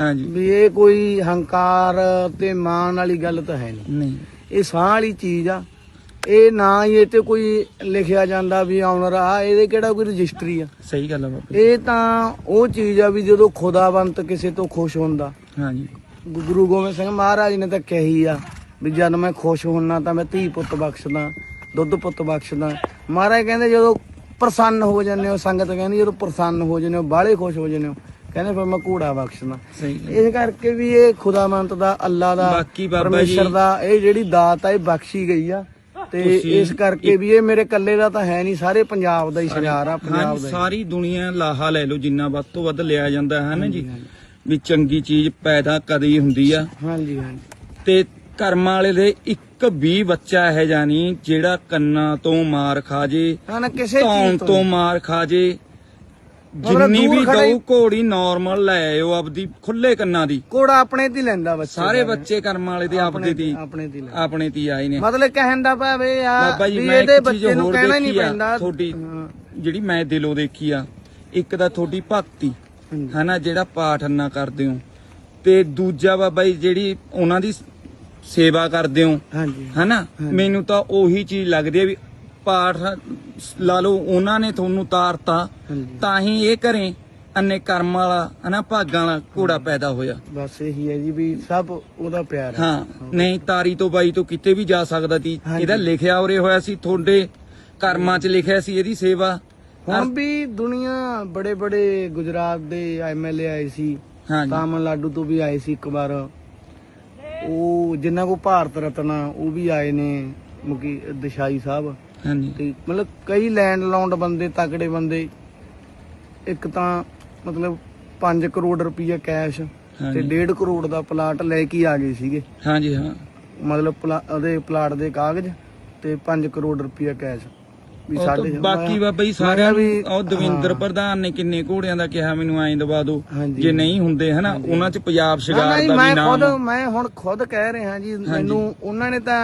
ਹਾਂਜੀ। ਵੀ ਇਹ ਕੋਈ ਹੰਕਾਰ ਤੇ ਮਾਣ ਵਾਲੀ ਗੱਲ ਤਾਂ ਹੈ ਨਹੀਂ। ਨਹੀਂ। ਇਹ ਸਾਹ ਵਾਲੀ ਚੀਜ਼ ਆ। ਇਹ ਨਾ ਹੀ ਇਹ ਤੇ ਕੋਈ ਲਿਖਿਆ ਜਾਂਦਾ ਵੀ ਆਨਰ ਆ ਇਹਦੇ ਕਿਹੜਾ ਕੋਈ ਰਜਿਸਟਰੀ ਆ? ਸਹੀ ਗੱਲ ਆ ਇਹ ਤਾਂ ਉਹ ਚੀਜ਼ ਆ ਵੀ ਜਦੋਂ ਖੁਦਾਵੰਤ ਕਿਸੇ ਤੋਂ ਖੁਸ਼ ਹੁੰਦਾ। ਹਾਂਜੀ। ਗੁਰੂ ਗੋਬਿੰਦ ਸਿੰਘ ਮਹਾਰਾਜ ਨੇ ਤਾਂ ਕਹੀ ਆ ਵੀ ਜਦ ਮੈਂ ਖੁਸ਼ ਹੁੰਨਾ ਤਾਂ ਮੈਂ ਧੀ ਪੁੱਤ ਬਖਸ਼ਦਾ ਦੁੱਧ ਪੁੱਤ ਬਖਸ਼ਦਾ। ਮਹਾਰਾਜ ਕਹਿੰਦੇ ਜਦੋਂ ਪ੍ਰਸੰਨ ਹੋ ਜਾਂਦੇ ਹੋ ਸੰਗਤ ਕਹਿੰਦੀ ਜਦੋਂ ਪ੍ਰਸੰਨ ਹੋ ਜਾਂਦੇ ਹੋ ਬਾਹਲੇ ਖੁਸ਼ ਹੋ ਜਾਂਦੇ ਹੋ ਕਹਿੰਦੇ ਫਿਰ ਮੈਂ ਘੋੜਾ ਗੱਲ। ਇਸ ਕਰਕੇ ਵੀ ਇਹ ਖੁਦਾਵੰਤ ਦਾ ਅੱਲਾ ਦਾ ਬਾਕੀ ਬਾਬਾ ਪਰਮੇਸ਼ਰ ਦਾ ਇਹ ਜਿਹੜੀ ਦਾਤ ਆ ਇਹ ਬਖਸ਼ੀ ਗਈ ਆ। ਤੇ ਤੁਸੀਂ ਇਸ ਕਰਕੇ ਵੀ ਇਹ ਮੇਰੇ ਕੱਲੇ ਦਾ ਤਾਂ ਹੈ ਨਹੀਂ ਸਾਰੇ ਪੰਜਾਬ ਦਾ ਹੀ ਸ਼ਿੰਗਾਰ ਆ ਪੰਜਾਬ ਦਾ ਹੀ। ਸਾਰੀ ਦੁਨੀਆ ਲਾਹਾ ਲੈ ਲਓ ਜਿੰਨਾ ਵੱਧ ਤੋਂ ਵੱਧ ਲਿਆ ਜਾਂਦਾ ਹੈ ਨਾ ਜੀ। ਵੀ ਚੰਗੀ ਚੀਜ਼ ਪੈਦਾ ਕਦੇ ਹੀ ਹੁੰਦੀ ਆ। ਹਾਂਜੀ ਹਾਂਜੀ। ਤੇ ਕਰਮ ਵਾਲੇ ਦੇ ਇੱਕ ਵੀ ਬੱਚਾ ਇਹ ਜਾਨੀ ਜਿਹੜਾ ਕੰਨਾਂ ਤੋਂ ਮਾਰ ਖਾ ਜੇ ਨਾ ਨਾ ਕਿਸੇ ਧੌਣ ਚੀਜ਼ ਤੋਂ ਤੋਂ ਮਾਰ ਖਾ ਜੇ ਮਤਲਬ ਜਿੰਨੀ ਦੂਰ ਵੀ ਖੜਾ ਹੀ- ਘੋੜੀ ਨਾਰਮਲ ਲੈ ਆਇਓ ਆਪਦੀ ਖੁੱਲੇ ਕੰਨਾਂ ਦੀ। ਕੋੜਾ ਆਪਣੇ ਤੇ ਹੀ ਲੈਂਦਾ ਬੱਚੇ ਸਾਰੇ ਬੱਚੇ ਕਰਮ ਵਾਲੇ ਦੇ ਆਪਦੇ ਦੀ ਆਪਣੇ ਤੇ ਹੀ ਲੈਂਦਾ। ਆਪਣੇ ਤੀ ਆਏ ਨੇ। ਮਤਲਬ ਕਹਿਣ ਦਾ ਭਾਵੇਂ ਆ ਬਾਬਾ ਜੀ ਵੀ ਮੈਂ ਇਹਦੇ ਇੱਕ ਚੀਜ਼ ਬੱਚੇ ਨੂੰ ਹੋਰ ਕਹਿਣਾ ਹੀ ਨਹੀਂ ਦੇਖੀ ਆ ਪੈਂਦਾ। ਤੁਹਾਡੀ ਹਾਂ, ਜਿਹੜੀ ਮੈਂ ਦਿਲੋਂ ਦੇਖੀ ਆ ਇੱਕ ਤਾਂ ਤੁਹਾਡੀ ਭਗਤੀ ਹਾਂਜੀ। ਹਨਾ ਜਿਹੜਾ ਪਾਠ ਅੰਨਾ ਕਰਦੇ ਹੋ। ਤੇ ਦੂਜਾ ਬਾਬਾ ਜੀ ਜਿਹੜੀ ਉਹਨਾਂ ਦੀ ਸੇਵਾ ਕਰਦੇ ਹੋ ਹਾਂਜੀ। ਹਨਾ ਮੈਨੂੰ ਤਾਂ ਉਹੀ ਚੀਜ਼ ਲੱਗਦੀ ਹੈ ਵੀ ਪਾਠ ਲਾ ਲਓ ਉਹਨਾਂ ਨੇ ਤੁਹਾਨੂੰ ਤਾਰਤਾ ਤਾਂ ਹੀ ਇਹ ਘਰੇ ਅੰਨੇ ਕਰਮ ਵਾਲਾ ਹਨਾ ਭਾਗਾਂ ਵਾਲਾ ਘੋੜਾ ਪੈਦਾ ਹੋਇਆ। ਬਸ ਇਹੀ ਹੈ ਜੀ ਵੀ ਸਭ ਉਹਦਾ ਪਿਆਰ ਹੈ। ਹਾਂ ਨਹੀਂ ਤਾਰੀ ਤੋਂ ਬਾਈ ਤੋਂ ਕਿਤੇ ਵੀ ਜਾ ਸਕਦਾ ਸੀ। ਇਹਦਾ ਲਿਖਿਆ ਉਰੇ ਹੋਇਆ ਸੀ ਤੁਹਾਡੇ ਕਰਮਾਂ 'ਚ ਲਿਖਿਆ ਸੀ ਇਹਦੀ ਸੇਵਾ। ਹੁਣ ਵੀ ਦੁਨੀਆ ਬੜੇ ਬੜੇ ਗੁਜਰਾਤ ਦੇ ਐਮਐਲਏ ਆਏ ਸੀ ਤਾਮਿਲਨਾਡੂ ਤੋਂ ਵੀ ਆਏ ਸੀ ਇੱਕ ਵਾਰ। ਉਹ ਜਿੰਨਾ ਕੋ ਭਾਰਤ ਰਤਨ ਉਹ ਵੀ ਆਏ ਨੇ ਮੁਕੀ ਦਿਸ਼ਾਈ ਸਾਹਿਬ। ਹਾਂਜੀ। ਤੇ ਮਤਲਬ ਕਈ ਲੈਂਡ ਲਾਉਂਡ ਬੰਦੇ ਤਕੜੇ ਬੰਦੇ ਇੱਕ ਤਾਂ ਮਤਲਬ 5 ਕਰੋੜ ਰੁਪਈਆ ਕੈਸ਼ ਤੇ ਹਾਂਜੀ। 1.5 ਕਰੋੜ ਦਾ ਪਲਾਟ ਲੈ ਕੇ ਆ ਗਏ ਸੀਗੇ। ਹਾਂਜੀ ਹਾਂ। ਮਤਲਬ ਉਹਦੇ ਪਲਾਟ ਦੇ ਕਾਗਜ਼ ਤੇ 5 ਕਰੋੜ ਰੁਪਈਆ ਕੈਸ਼ ਵੀ ਸਾਡੇ ਬਾਕੀ ਬਾਬਾ ਜੀ ਸਾਰਿਆਂ ਮੈਂ ਵੀ- ਉਹ ਦਵਿੰਦਰ। ਪ੍ਰਧਾਨ ਨੇ ਕਿੰਨੇ ਘੋੜਿਆਂ ਦਾ ਕਿਹਾ ਮੈਨੂੰ ਐਂ ਦਵਾ ਦਿਓ। ਜੇ ਨਹੀਂ ਹੁੰਦੇ ਹਨਾ ਉਹਨਾਂ 'ਚ ਪੰਜਾਬ ਸ਼ਿਗਾਰ ਦਾ ਮੈਂ ਵੀ ਖੁਦ ਨਾਮ ਮੈਂ ਹੁਣ ਖੁਦ ਕਹਿ ਰਿਹਾ ਜੀ ਮੈਨੂੰ ਉਹਨਾਂ ਨੇ ਤਾਂ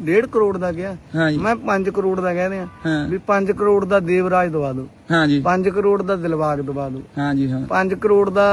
1.5 ਕਰੋੜ ਦਾ ਹਾਂਜੀ। ਮੈਂ 5 ਕਰੋੜ ਦਾ ਕਹਿ ਰਿਹਾ। ਹਾਂ। ਵੀ 5 ਕਰੋੜ ਦਾ ਦੇਵਰਾਜ ਦਵਾ ਦਿਓ। ਹਾਂਜੀ। 5 ਕਰੋੜ ਦਾ ਦਿਲਬਾਗ ਦਵਾ ਦਿਓ। ਹਾਂਜੀ ਹਾਂ। 5 ਕਰੋੜ ਦਾ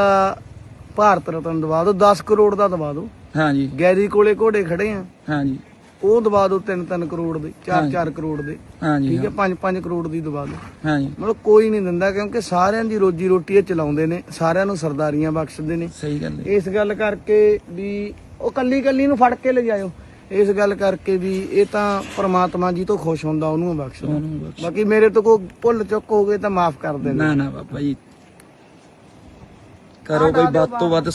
ਭਾਰਤ ਰਤਨ ਦਵਾ ਦਿਓ। 10 ਕਰੋੜ ਦਾ ਦਵਾ ਦਿਓ। ਹਾਂਜੀ। ਗੈਰੀ ਕੋਲੇ ਘੋੜੇ ਖੜੇ ਆ। ਹਾਂਜੀ। ਉਹ ਦਵਾ ਦਿਓ 3-3 ਕਰੋੜ ਦੇ 4-4 ਕਰੋੜ ਦੇ। ਠੀਕ ਹੈ 5-5 ਕਰੋੜ ਦੀ ਦਵਾ ਦਿਓ। ਹਾਂਜੀ। ਮਤਲਬ ਕੋਈ ਨਹੀਂ ਦਿੰਦਾ ਕਿਉਂਕਿ ਸਾਰਿਆਂ ਦੀ ਰੋਜੀ ਰੋਟੀ ਇਹ ਚਲਾਉਂਦੇ ਨੇ। ਸਾਰਿਆਂ ਨੂੰ ਸਰਦਾਰੀਆਂ ਬਖਸ਼ਦੇ ਨੇ। ਸਹੀ ਗੱਲ ਹੈ। ਇਸ ਗੱਲ ਕਰਕੇ ਵੀ ਉਹ ਕੱਲੀ ਕੱਲੀ ਨੂੰ ਫੜ ਕੇ ਲਿਜਾਇਓ। ਇਸ ਗੱਲ ਕਰਕੇ ਵੀ ਇਹ ਤਾਂ ਪ੍ਰਮਾਤਮਾ ਜੀ ਤੋਂ ਖੁਸ਼ ਹੁੰਦਾ ਉਹਨੂੰ ਬਖਸ਼ਦਾ ਉਹਨੂੰ ਬਖਸ਼। ਬਾਕੀ ਮੇਰੇ ਤੋਂ ਕੋਈ ਭੁੱਲ ਚੁੱਕ ਹੋ ਗਏ ਤਾਂ ਮਾਫ ਕਰ ਦੇਣਾ। ਨਾ ਨਾ ਬਾਬਾ ਜੀ। ਕਰੋ ਕੋਈ ਵੱਧ ਤੋਂ ਵੱਧ